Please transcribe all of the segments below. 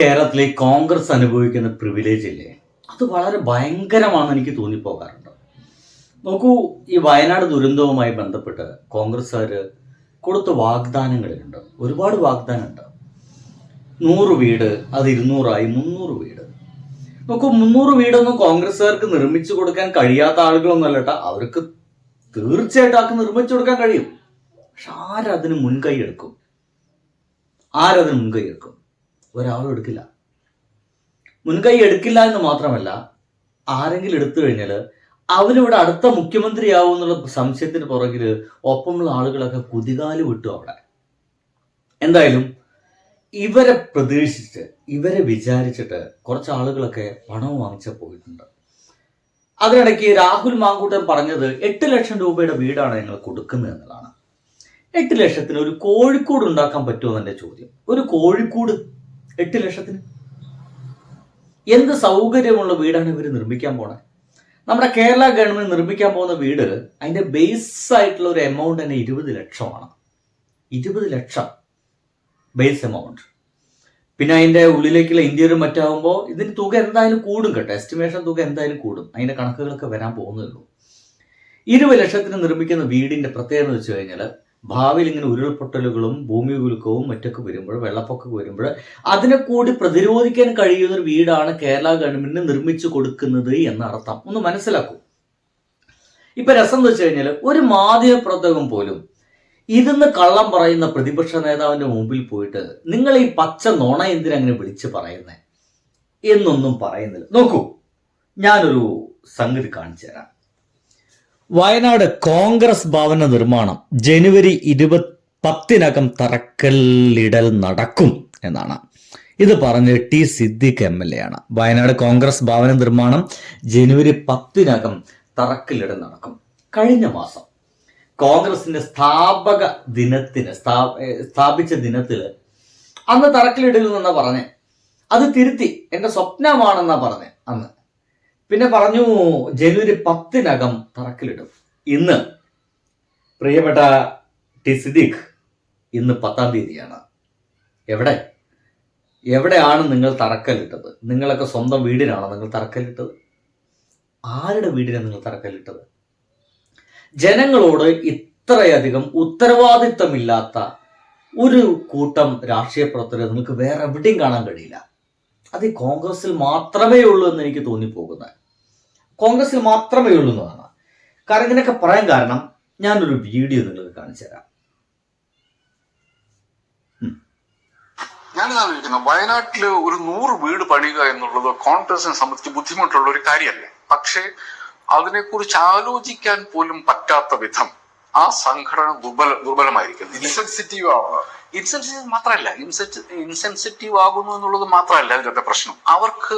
കേരളത്തിലെ കോൺഗ്രസ് അനുഭവിക്കുന്ന പ്രിവിലേജ് ഇല്ലേ? അത് വളരെ ഭയങ്കരമാണെന്ന് എനിക്ക് തോന്നിപ്പോകാറുണ്ട്. നോക്കൂ ഈ വയനാട് ദുരന്തവുമായി ബന്ധപ്പെട്ട് കോൺഗ്രസ്സുകാർ കൊടുത്ത വാഗ്ദാനങ്ങളുണ്ട് ഒരുപാട് വാഗ്ദാനമുണ്ട്. നൂറ് വീട് അത് ഇരുന്നൂറായി മുന്നൂറ് വീട്. നോക്കൂ മുന്നൂറ് വീടൊന്നും കോൺഗ്രസ്സുകാർക്ക് നിർമ്മിച്ചു കൊടുക്കാൻ കഴിയാത്ത ആളുകളൊന്നും കേട്ടോ അവർക്ക് തീർച്ചയായിട്ടും ആക്കി നിർമ്മിച്ചു കൊടുക്കാൻ കഴിയും. പക്ഷെ ആരതിന് മുൻകൈ എടുക്കും? ആരതിന് മുൻകൈ എടുക്കും? ഒരാളും എടുക്കില്ല. മുൻകൈ എടുക്കില്ല എന്ന് മാത്രമല്ല ആരെങ്കിലും എടുത്തു കഴിഞ്ഞാൽ അവനിവിടെ അടുത്ത മുഖ്യമന്ത്രിയാവും എന്നുള്ള സംശയത്തിന് പുറകിൽ ഒപ്പമുള്ള ആളുകളൊക്കെ കുതികാൽ വിട്ടു അവിടെ. എന്തായാലും ഇവരെ പ്രതീക്ഷിച്ച് ഇവരെ വിചാരിച്ചിട്ട് കുറച്ച് ആളുകളൊക്കെ പണം വാങ്ങിച്ച പോയിട്ടുണ്ട്. അതിനിടയ്ക്ക് രാഹുൽ മാങ്കൂട്ടൻ പറഞ്ഞത് എട്ട് ലക്ഷം രൂപയുടെ വീടാണ് ഞങ്ങൾ കൊടുക്കുന്നത് എന്നുള്ളതാണ്. എട്ട് ലക്ഷത്തിന് ഒരു കോഴിക്കോട് ഉണ്ടാക്കാൻ പറ്റുമോ എന്നെ ചോദ്യം. ഒരു കോഴിക്കോട് എട്ട് ലക്ഷത്തിന്? എന്ത് സൗകര്യമുള്ള വീടാണ് ഇവർ നിർമ്മിക്കാൻ പോണേ? നമ്മുടെ കേരള ഗവൺമെന്റ് നിർമ്മിക്കാൻ പോകുന്ന വീട് അതിന്റെ ബേസ് ആയിട്ടുള്ള ഒരു എമൗണ്ട് തന്നെ ഇരുപത് ലക്ഷമാണ്. ഇരുപത് ലക്ഷം ബേസ് എമൗണ്ട് പിന്നെ അതിന്റെ ഉള്ളിലേക്കുള്ള ഇന്ത്യയിലും മറ്റാകുമ്പോൾ ഇതിന് തുക എന്തായാലും കൂടും കേട്ടോ. എസ്റ്റിമേഷൻ തുക എന്തായാലും കൂടും. അതിന്റെ കണക്കുകളൊക്കെ വരാൻ പോകുന്നുള്ളൂ ഇരുപത് ലക്ഷത്തിന് നിർമ്മിക്കുന്ന വീടിന്റെ പ്രത്യേകത എന്ന് വെച്ച് കഴിഞ്ഞാൽ ഭാവിയിൽ ഇങ്ങനെ ഉരുൾപൊട്ടലുകളും ഭൂമി കുലുക്കവും മറ്റൊക്കെ വരുമ്പോൾ വെള്ളപ്പൊക്കം വരുമ്പോൾ അതിനെ കൂടി പ്രതിരോധിക്കാൻ കഴിയുന്ന ഒരു വീടാണ് കേരള ഗവൺമെന്റിന് നിർമ്മിച്ചു കൊടുക്കുന്നത് എന്ന അർത്ഥം ഒന്ന് മനസ്സിലാക്കൂ. ഇപ്പൊ രസം എന്ന് വെച്ച് കഴിഞ്ഞാൽ ഒരു മാധ്യമപ്രവർത്തകം പോലും ഇരുന്ന് കള്ളം പറയുന്ന പ്രതിപക്ഷ നേതാവിന്റെ മുമ്പിൽ പോയിട്ട് നിങ്ങൾ ഈ പച്ച നോണ എന്തിനെ അങ്ങനെ വിളിച്ച് പറയുന്നേ? എന്നൊന്നും പറയുന്നില്ല. നോക്കൂ ഞാനൊരു സംഗതി കാണിച്ചു തരാം. വയനാട് കോൺഗ്രസ് ഭവന നിർമ്മാണം ജനുവരി ഇരുപത് പത്തിനകം തറക്കല്ലിടൽ നടക്കും എന്നാണ്. ഇത് പറഞ്ഞ് T Siddique M L A ആണ്. വയനാട് കോൺഗ്രസ് ഭവന നിർമ്മാണം ജനുവരി പത്തിനകം തറക്കല്ലിടൽ നടക്കും. കഴിഞ്ഞ മാസം കോൺഗ്രസിന്റെ സ്ഥാപക ദിനത്തിന് സ്ഥാപിച്ച ദിനത്തിൽ അന്ന് തറക്കല്ലിടൽ തറക്കല്ലിടലെന്നാ പറഞ്ഞേ? അത് തിരുത്തി. എന്റെ സ്വപ്നമാണെന്നാ പറഞ്ഞേ അന്ന്. പിന്നെ പറഞ്ഞു ജനുവരി പത്തിനകം തറക്കിലിടും ഇന്ന് പ്രിയപ്പെട്ട ടി ഇന്ന് പത്താം തീയതിയാണ്. എവിടെ? എവിടെയാണ് നിങ്ങൾ തറക്കല്ലിട്ടത്? നിങ്ങളൊക്കെ സ്വന്തം വീടിനാണോ നിങ്ങൾ തറക്കല്ലിട്ടത്? ആരുടെ വീടിനാണ് നിങ്ങൾ തറക്കല്ലിട്ടത്? ജനങ്ങളോട് ഇത്രയധികം ഉത്തരവാദിത്തമില്ലാത്ത ഒരു കൂട്ടം രാഷ്ട്രീയ പ്രവർത്തകരെ നിങ്ങൾക്ക് വേറെ എവിടെയും കാണാൻ കഴിയില്ല. അത് ഈ കോൺഗ്രസിൽ മാത്രമേ ഉള്ളൂ എന്ന് എനിക്ക് തോന്നിപ്പോകുന്നത്. കോൺഗ്രസിൽ മാത്രമേ ഉള്ളൂ എന്നതാണ്. കാരണം ഇങ്ങനെയൊക്കെ പറയാൻ കാരണം ഞാനൊരു വീഡിയോ നിങ്ങൾക്ക് കാണിച്ചു തരാം. ഞാനിതാ ചോദിക്കുന്നത് വയനാട്ടിൽ ഒരു നൂറ് വീട് പണിയുക എന്നുള്ളത് കോൺഗ്രസിനെ സംബന്ധിച്ച് ബുദ്ധിമുട്ടുള്ള ഒരു കാര്യമല്ല. പക്ഷേ അതിനെക്കുറിച്ച് ആലോചിക്കാൻ പോലും പറ്റാത്ത വിധം ആ സംഘടന ദുർബല ദുർബലമായിരിക്കുന്നു. ഇൻസെൻസിറ്റീവ് ആവുക ഇൻസെൻസിറ്റീവ് മാത്രമല്ല. ഇൻസെൻസിറ്റീവ് ആകുന്നു എന്നുള്ളത് മാത്രമല്ല അതിന്റെ പ്രശ്നം. അവർക്ക്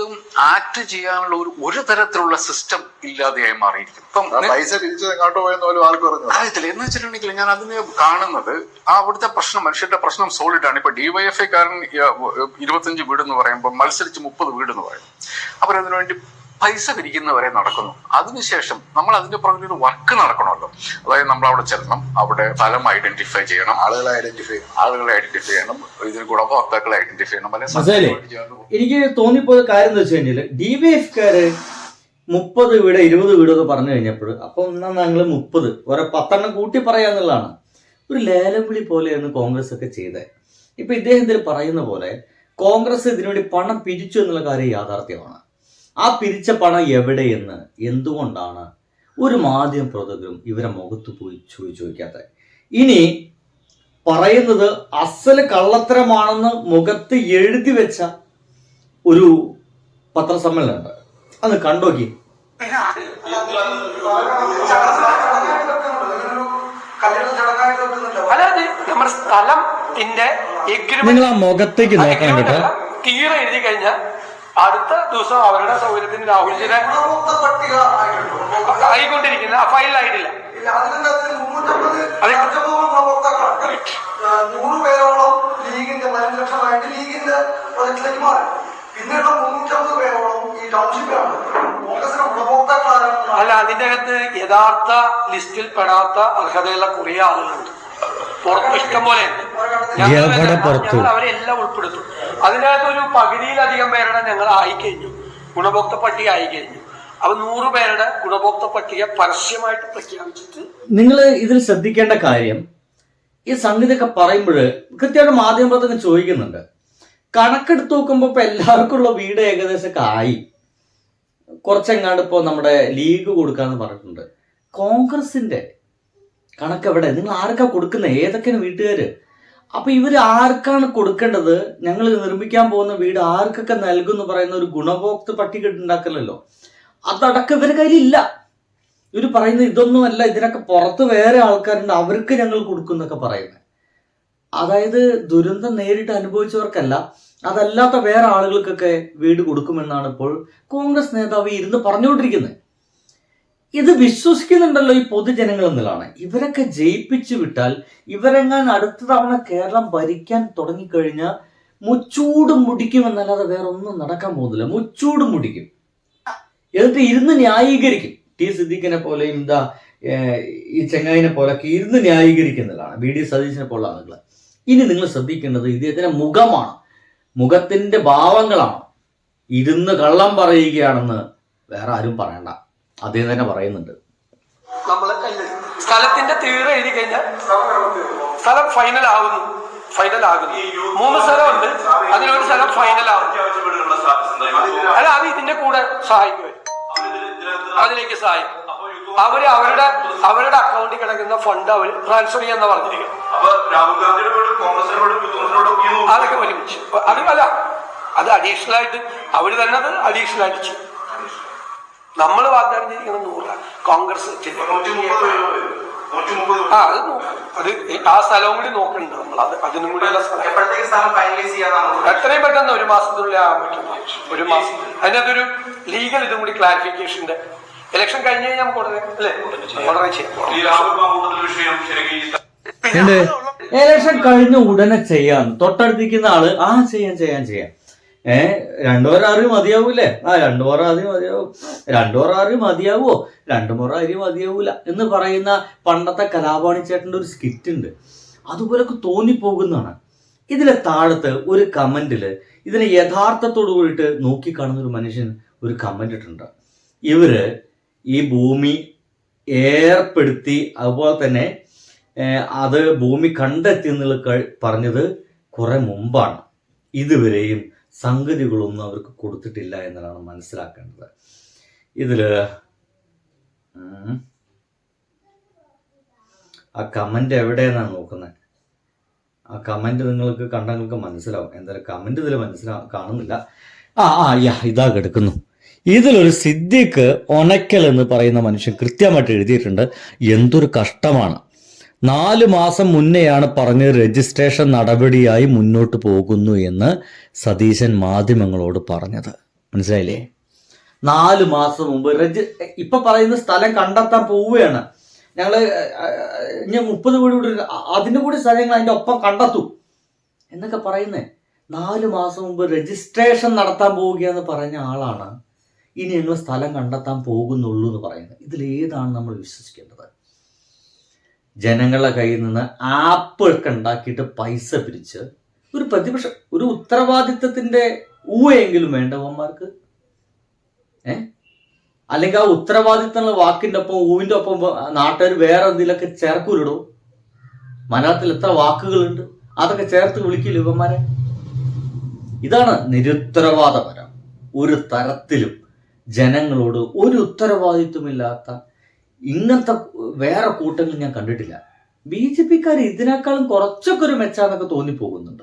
ആക്ട് ചെയ്യാനുള്ള ഒരു ഒരു തരത്തിലുള്ള സിസ്റ്റം ഇല്ലാതെയായി മാറിയിരിക്കും ഇപ്പം പൈസ തിരിച്ചു എങ്ങോട്ട് പോയെന്ന് പോലും പറഞ്ഞു അറിയത്തില്ല. എന്ന് വെച്ചിട്ടുണ്ടെങ്കിൽ ഞാൻ അതിനെ കാണുന്നത് ആ അവിടുത്തെ പ്രശ്നം മനുഷ്യരുടെ പ്രശ്നം സോളിഡ് ആണ്. ഇപ്പൊ ഡിവൈഎഫ്ഐ കാരൻ ഇരുപത്തഞ്ച് വീട് എന്ന് പറയുമ്പോൾ മത്സരിച്ച് മുപ്പത് വീട് എന്ന് പറയും. അവരതിനു വേണ്ടി പൈസ പിരിക്കുന്നവരെ നടക്കുന്നു. അതിനുശേഷം നമ്മൾ അതിന്റെ പുറകിൽ ഒരു വർക്ക് നടക്കണമല്ലോ. അതായത് നമ്മൾ അവിടെ ചെല്ലണം അവിടെ സ്ഥലം ഐഡന്റിഫൈ ചെയ്യണം. ആളുകളെ ഐഡന്റിഫൈ ചെയ്യണം. ആളുകളെ ഐഡന്റിഫൈ ചെയ്യണം. ഇതിന് ഗുണഭോക്താക്കളെ ഐഡന്റിഫൈ ചെയ്യണം. അല്ലെങ്കിൽ എനിക്ക് തോന്നിപ്പോയ കാര്യം എന്ന് വെച്ച് കഴിഞ്ഞാൽ ഡി വി എഫ്കാര് മുപ്പത് വീട് ഇരുപത് വീട് എന്ന് പറഞ്ഞു കഴിഞ്ഞപ്പോൾ അപ്പം എന്നാ ഞങ്ങൾ മുപ്പത് ഓരോ പത്തെണ്ണം കൂട്ടി പറയാന്നുള്ളതാണ് ഒരു ലേലം വിളി പോലെയാണ് കോൺഗ്രസ് ഒക്കെ ചെയ്തത്. ഇപ്പൊ ഇദ്ദേഹം ഇതിൽ പറയുന്ന പോലെ കോൺഗ്രസ് ഇതിനുവേണ്ടി പണം പിരിച്ചു എന്നുള്ള കാര്യം യാഥാർത്ഥ്യമാണ്. ആ പിരിച്ച പണം എവിടെയെന്ന്? എന്തുകൊണ്ടാണ്? ഒരു മാധ്യമ പ്രവർത്തകരും ഇവരെ മുഖത്ത് പോയി ചോദിച്ചു ചോദിക്കാത്തത്. ഇനി പറയുന്നത് അസൽ കള്ളത്തരമാണെന്ന് മുഖത്ത് എഴുതി വെച്ച ഒരു പത്രസമ്മേളനമുണ്ട്. അത് കണ്ടോക്കി നിങ്ങൾ ആ മുഖത്തേക്ക് നോക്കണം കേട്ടോ. തീരെ എഴുതി കഴിഞ്ഞാൽ അടുത്ത ദിവസം അവരുടെ സൗകര്യത്തിന് രാഹുൽജിനെ ആയിക്കൊണ്ടിരിക്കുന്ന ഫയലിലായിട്ടില്ല നൂറ് പേരോളം ലീഗിന്റെ പതിനഞ്ച് ലക്ഷമായിട്ട് ലീഗിന്റെ പ്രൊജക്ടിലേക്ക് മാറി. പിന്നെയുള്ള മുന്നൂറ്റമ്പത് പേരോളം ഈ ടൗൺഷിപ്പിലാണ് കോൺഗ്രസിന്റെ അല്ല അതിന്റെ അകത്ത് യഥാർത്ഥ ലിസ്റ്റിൽ പെടാത്ത അർഹതയുള്ള കുറേ ആളുകളുണ്ട്. പുറത്ത് ഇഷ്ടം പോലെ. ഞങ്ങൾ അവരെ എല്ലാം ഉൾപ്പെടുത്തും. അതിനകത്ത് ഒരു പകുതിയിലധികം പേരുടെ ഞങ്ങൾ ആയിക്കഴിഞ്ഞു. ഗുണഭോക്ത പട്ടിക ആയിക്കഴിഞ്ഞു. അപ്പൊ നൂറ് പേരുടെ ഗുണഭോക്ത പട്ടിക പരസ്യമായിട്ട് പ്രഖ്യാപിച്ചിട്ട് നിങ്ങൾ ഇതിൽ ശ്രദ്ധിക്കേണ്ട കാര്യം ഈ സംഗതിയൊക്കെ പറയുമ്പോൾ കൃത്യമായിട്ട് മാധ്യമപ്രവർത്തകൻ ചോദിക്കുന്നുണ്ട്. കണക്കെടുത്ത് നോക്കുമ്പോൾ ഇപ്പൊ എല്ലാവർക്കും ഉള്ള വീട് ഏകദേശമൊക്കെ ആയി. കുറച്ചെങ്ങാണ്ട് ഇപ്പോൾ നമ്മുടെ ലീഗ് കൊടുക്കാന്ന് പറഞ്ഞിട്ടുണ്ട്. കോൺഗ്രസിന്റെ കണക്ക് എവിടെ നിങ്ങൾ ആർക്കാ കൊടുക്കുന്നത് ഏതൊക്കെയാണ് വീട്ടുകാര്? അപ്പൊ ഇവർ ആർക്കാണ് കൊടുക്കേണ്ടത്? ഞങ്ങൾ നിർമ്മിക്കാൻ പോകുന്ന വീട് ആർക്കൊക്കെ നൽകും എന്ന് പറയുന്ന ഒരു ഗുണഭോക്തൃ പട്ടിക ഉണ്ടാക്കലല്ലോ. അതടക്കം ഇവരുടെ കയ്യിലില്ല. ഇവർ പറയുന്നത് ഇതൊന്നുമല്ല ഇതിനൊക്കെ പുറത്ത് വേറെ ആൾക്കാരുണ്ട് അവർക്ക് ഞങ്ങൾ കൊടുക്കും എന്നൊക്കെ പറയുന്നത് അതായത് ദുരന്തം നേരിട്ട് അനുഭവിച്ചവർക്കല്ല അതല്ലാത്ത വേറെ ആളുകൾക്കൊക്കെ വീട് കൊടുക്കുമെന്നാണ് ഇപ്പോൾ കോൺഗ്രസ് നേതാവ് ഇരുന്ന് പറഞ്ഞുകൊണ്ടിരിക്കുന്നത് ഇത് വിശ്വസിക്കുന്നുണ്ടല്ലോ ഈ പൊതുജനങ്ങൾ എന്നുള്ളതാണ്. ഇവരൊക്കെ ജയിപ്പിച്ചു വിട്ടാൽ ഇവരെങ്ങാൻ അടുത്ത തവണ കേരളം ഭരിക്കാൻ തുടങ്ങിക്കഴിഞ്ഞാൽ മുച്ചൂട് മുടിക്കുമെന്നല്ലാതെ വേറെ ഒന്നും നടക്കാൻ പോകുന്നില്ല. മുച്ചൂട് മുടിക്കും. എന്നിട്ട് ഇരുന്ന് ന്യായീകരിക്കും. ടി സിദ്ദീഖിനെ പോലെയും എന്താ ഈ ചെങ്ങായിനെ പോലൊക്കെ ഇരുന്ന് ന്യായീകരിക്കുന്നതാണ് ബി ഡി സതീശിനെ പോലുള്ള ആളുകൾ ഇനി നിങ്ങൾ ശ്രദ്ധിക്കേണ്ടത് ഇദ്ദേഹത്തിന്റെ മുഖമാണ്. മുഖത്തിന്റെ ഭാവങ്ങളാണ്. ഇരുന്ന് കള്ളം പറയുകയാണെന്ന് വേറെ ആരും പറയണ്ട. അദ്ദേഹം തന്നെ പറയുന്നുണ്ട്. സ്ഥലത്തിന്റെ തീവ്ര എഴുതി കഴിഞ്ഞാൽ സ്ഥലം ഫൈനൽ ആകുന്നു ഫൈനൽ ആകുന്നു. മൂന്ന് സ്ഥലമുണ്ട്. അതിനൊരു സ്ഥലം ഫൈനൽ ആകുന്നു അല്ല അത് ഇതിന്റെ കൂടെ സഹായിക്കും. അതിലേക്ക് സഹായിക്കും. അവർ അവരുടെ അവരുടെ അക്കൗണ്ടിൽ കിടക്കുന്ന ഫണ്ട് അവർ ട്രാൻസ്ഫർ ചെയ്യാന്ന് പറഞ്ഞിരിക്കും അതൊക്കെ ഒരുമിച്ച്. അത് അല്ല അത് അഡീഷണൽ ആയിട്ട് അവർ തന്നെ അത് അഡീഷണൽ ആയിട്ട് ചെയ്യും. നമ്മൾ വാഗ്ദാനം ചെയ്തിരിക്കുന്നത് നൂറാണ്. കോൺഗ്രസ്. ആ അത് നോക്കും. അത് ആ സ്ഥലവും കൂടി നോക്കുന്നുണ്ട് നമ്മൾ. അത് അതിനും കൂടിയുള്ള സ്ഥലം. എത്രയും പെട്ടെന്ന് ഒരു മാസത്തിനുള്ളിൽ ആകാൻ പറ്റും. ഒരു മാസം. അതിനകത്തൊരു ലീഗൽ ഇതും കൂടി ക്ലാരിഫിക്കേഷന്റെ ഇലക്ഷൻ കഴിഞ്ഞ് കഴിഞ്ഞാൽ നമുക്ക് ഉടനെ അല്ലേ? ഉടനെ ചെയ്യാം. ഇലക്ഷൻ കഴിഞ്ഞ ഉടനെ ചെയ്യാം. തൊട്ടടുത്തിരിക്കുന്ന ആൾ ആ ചെയ്യാൻ ചെയ്യാൻ ചെയ്യാം. ഏ രണ്ടു മുറ അറി മതിയാവൂലേ ആ രണ്ടു മുറ അരി മതിയാവും. രണ്ടു മുറ അരി മതിയാവോ? രണ്ടു അരി മതിയാവൂല എന്ന് പറയുന്ന പണ്ടത്തെ കലാപാണി ചേട്ടന്റെ ഒരു സ്കിറ്റ് ഉണ്ട്. അതുപോലൊക്കെ തോന്നിപ്പോകുന്നതാണ്. ഇതിലെ താഴത്ത് ഒരു കമന്റിൽ ഇതിനെ യഥാർത്ഥത്തോടു കൂടിയിട്ട് നോക്കിക്കാണുന്ന ഒരു മനുഷ്യൻ ഒരു കമന്റ് ഇട്ടിട്ടുണ്ട്. ഇവർ ഈ ഭൂമി ഏർപ്പെടുത്തി അതുപോലെ തന്നെ അത് ഭൂമി കണ്ടെത്തി എന്നുള്ള പറഞ്ഞത് കുറെ മുമ്പാണ്. ഇതുവരെയും സംഗതികളൊന്നും അവർക്ക് കൊടുത്തിട്ടില്ല എന്നതാണ് മനസ്സിലാക്കേണ്ടത്. ഇതിൽ ആ കമന്റ് എവിടെയെന്നാണ് നോക്കുന്നത് ആ കമന്റ് നിങ്ങൾക്ക് കണ്ടാൽ നിങ്ങൾക്ക് മനസ്സിലാവും. എന്തായാലും കമന്റ് ഇതിൽ മനസ്സിലാ കാണുന്നില്ല. ആ ആ യാ ഇതാ കിടക്കുന്നു. ഇതിലൊരു സിദ്ദിഖ് ഒനക്കൽ എന്ന് പറയുന്ന മനുഷ്യൻ കൃത്യമായിട്ട് എഴുതിയിട്ടുണ്ട്. എന്തൊരു കഷ്ടമാണ്. നാല് മാസം മുന്നെയാണ് പറഞ്ഞ് രജിസ്ട്രേഷൻ നടപടിയായി മുന്നോട്ട് പോകുന്നു എന്ന് സതീശൻ മാധ്യമങ്ങളോട് പറഞ്ഞത്. മനസ്സിലായില്ലേ? നാല് മാസം മുമ്പ് രജി ഇപ്പൊ പറയുന്ന സ്ഥലം കണ്ടെത്താൻ പോവുകയാണ്. ഞങ്ങൾ ഞാൻ മുപ്പത് കോടി കൂടി അതിന് കൂടി സ്ഥലങ്ങൾ അതിന്റെ ഒപ്പം കണ്ടെത്തും. എന്നൊക്കെ പറയുന്നേ. നാല് മാസം മുമ്പ് രജിസ്ട്രേഷൻ നടത്താൻ പോവുകയെന്ന് പറഞ്ഞ ആളാണ്. ഇനി ഞങ്ങൾ സ്ഥലം കണ്ടെത്താൻ പോകുന്നുള്ളൂ എന്ന് പറയുന്നത് ഇതിലേതാണ് നമ്മൾ വിശ്വസിക്കേണ്ടത്? ജനങ്ങളുടെ കയ്യിൽ നിന്ന് ആപ്പ് ഒക്കെ ഉണ്ടാക്കിയിട്ട് പൈസ പിരിച്ച് ഒരു പ്രതിപക്ഷ ഒരു ഉത്തരവാദിത്തത്തിന്റെ ഊയെങ്കിലും വേണ്ടവന്മാർക്ക് ഏ? അല്ലെങ്കിൽ ആ ഉത്തരവാദിത്തം എന്നുള്ള വാക്കിന്റെ ഒപ്പം ഊവിന്റെ ഒപ്പം നാട്ടുകാർ വേറെ എന്തെങ്കിലുമൊക്കെ ചേർക്കൂലിടോ മലയാളത്തിൽ എത്ര വാക്കുകളുണ്ട്? അതൊക്കെ ചേർത്ത് വിളിക്കില്ല ഇവന്മാരെ? ഇതാണ് നിരുത്തരവാദപരം. ഒരു തരത്തിലും ജനങ്ങളോട് ഒരു ഉത്തരവാദിത്വമില്ലാത്ത ഇങ്ങനത്തെ വേറെ കൂട്ടങ്ങൾ ഞാൻ കണ്ടിട്ടില്ല. ബി ജെ പിക്കാർ ഇതിനേക്കാളും കുറച്ചൊക്കെ ഒരു മെച്ചാന്നൊക്കെ തോന്നിപ്പോകുന്നുണ്ട്.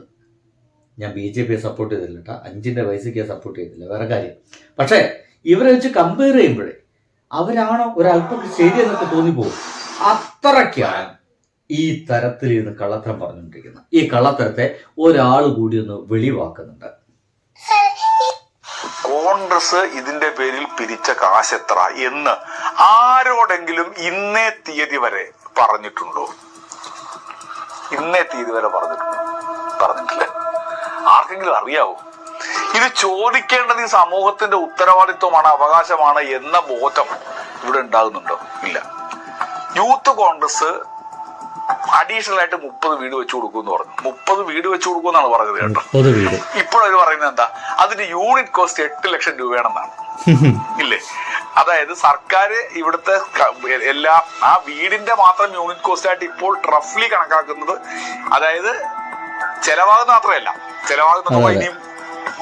ഞാൻ ബി ജെ പിയെ സപ്പോർട്ട് ചെയ്തില്ല കേട്ടോ അഞ്ചിന്റെ വയസ്സൊക്കെ സപ്പോർട്ട് ചെയ്തില്ല. വേറെ കാര്യം. പക്ഷേ ഇവരെ വെച്ച് കമ്പയർ ചെയ്യുമ്പോഴേ അവരാണോ ഒരല്പം ശരിയെന്നൊക്കെ തോന്നിപ്പോകും. അത്രയ്ക്കാണ് ഈ തരത്തിൽ ഇരുന്ന് കള്ളത്തരം പറഞ്ഞുകൊണ്ടിരിക്കുന്നത്. ഈ കള്ളത്തരത്തെ ഒരാൾ കൂടി ഒന്ന് വെളിവാക്കുന്നുണ്ട്. കോൺഗ്രസ് ഇതിന്റെ പേരിൽ പിരിച്ച കാശ് എത്ര എന്ന് ആരോടെങ്കിലും ഇന്നേ തീയതി വരെ പറഞ്ഞിട്ടുണ്ടോ? ഇന്നേ തീയതി വരെ പറഞ്ഞിട്ടുണ്ടോ? പറഞ്ഞിട്ടില്ല. ആർക്കെങ്കിലും അറിയാവോ? ഇത് ചോദിക്കേണ്ടത് ഈ സമൂഹത്തിന്റെ ഉത്തരവാദിത്വമാണ് അവകാശമാണ് എന്ന ബോധം ഇവിടെ ഉണ്ടാകുന്നുണ്ടോ? ഇല്ല. യൂത്ത് കോൺഗ്രസ് അഡീഷണൽ ആയിട്ട് മുപ്പത് വീട് വെച്ചു കൊടുക്കും എന്ന് പറഞ്ഞു. മുപ്പത് വീട് വെച്ചു കൊടുക്കുമെന്നാണ് പറഞ്ഞത് കേട്ടോ. ഇപ്പോഴവർ പറയുന്നത് എന്താ? അതിന്റെ യൂണിറ്റ് കോസ്റ്റ് എട്ട് ലക്ഷം രൂപയാണെന്നാണ് ഇല്ലേ? അതായത് സർക്കാർ ഇവിടുത്തെ എല്ലാ ആ വീടിന്റെ മാത്രം യൂണിറ്റ് കോസ്റ്റ് ആയിട്ട് ഇപ്പോൾ റഫ്ലി കണക്കാക്കുന്നത് അതായത് ചെലവാകുന്ന മാത്രമല്ല. ചെലവാകുന്ന ഇനിയും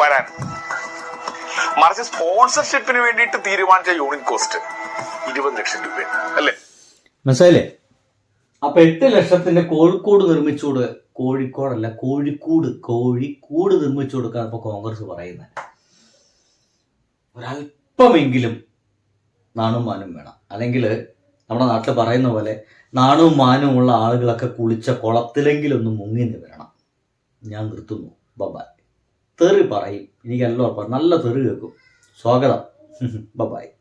വരാൻ. മറിച്ച് സ്പോൺസർഷിപ്പിന് വേണ്ടിയിട്ട് തീരുമാനിച്ച യൂണിറ്റ് കോസ്റ്റ് ഇരുപത് ലക്ഷം രൂപ അല്ലേ? മനസ്സിലായില്ലേ? അപ്പൊ എട്ട് ലക്ഷത്തിന്റെ കോഴിക്കോട് നിർമ്മിച്ചു കൊടുക്കുക കോഴിക്കോടല്ല കോഴിക്കൂട് കോഴിക്കൂട് നിർമ്മിച്ചു കൊടുക്കാൻ ഇപ്പൊ കോൺഗ്രസ് പറയുന്നത്. ഒരല്പമെങ്കിലും നാണും മാനും വേണം. അല്ലെങ്കിൽ നമ്മുടെ നാട്ടിൽ പറയുന്ന പോലെ നാണും മാനും ഉള്ള ആളുകളൊക്കെ കുളിച്ച കുളത്തിലെങ്കിലും ഒന്ന് മുങ്ങി നിവരണം വരണം. ഞാൻ നിർത്തുന്നു. ബബായ് തെറി പറയും. എനിക്കെല്ലാം നല്ല തെറി കേൾക്കും. സ്വാഗതം. ബബായ്